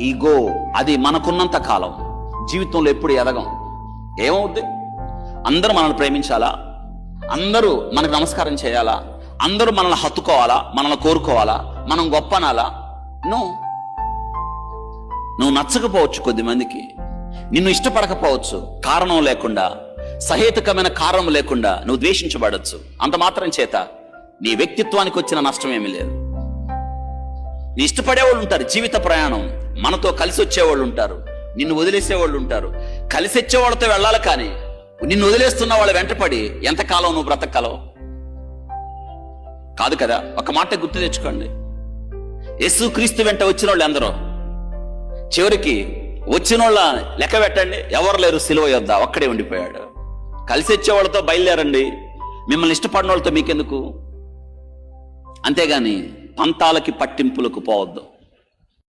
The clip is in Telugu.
ఈగో అది మనకున్నంత కాలం. జీవితంలో ఎప్పుడు ఎదగం? ఏమవుద్ది? అందరూ మనల్ని ప్రేమించాలా? అందరూ మనకు నమస్కారం చేయాలా? అందరూ మనల్ని హత్తుకోవాలా? మనల్ని కోరుకోవాలా? మనం గొప్ప అనాలా? నువ్వు నచ్చకపోవచ్చు కొద్ది మందికి నిన్ను ఇష్టపడకపోవచ్చు. కారణం లేకుండా. సహేతుకమైన కారణం లేకుండా నువ్వు ద్వేషించబడచ్చు. అంత మాత్రం చేత నీ వ్యక్తిత్వానికి వచ్చిన నష్టం ఏమీ లేదు. నీ ఇష్టపడేవాళ్ళు ఉంటారు. జీవిత ప్రయాణం. మనతో కలిసి వచ్చేవాళ్ళు ఉంటారు. నిన్ను వదిలేసేవాళ్ళు ఉంటారు. కలిసి వచ్చే వాళ్ళతో వెళ్ళాలి కానీ నిన్ను వదిలేస్తున్న వాళ్ళు వెంటపడి ఎంతకాలం నువ్వు బ్రతకాలం కాదు కదా ఒక మాట గుర్తు తెచ్చుకోండి. యేసు క్రీస్తు వెంట వచ్చిన వాళ్ళు ఎందరో? చివరికి వచ్చిన వాళ్ళ లెక్క పెట్టండి. ఎవరు లేరు? సిలువ యొద్ద ఒక్కడే ఉండిపోయాడు. కలిసి వచ్చే వాళ్ళతో బయలుదేరండి. మిమ్మల్ని ఇష్టపడిన వాళ్ళతో మీకెందుకు? అంతేగాని పంతాలకి పట్టింపులకు పోవద్దు.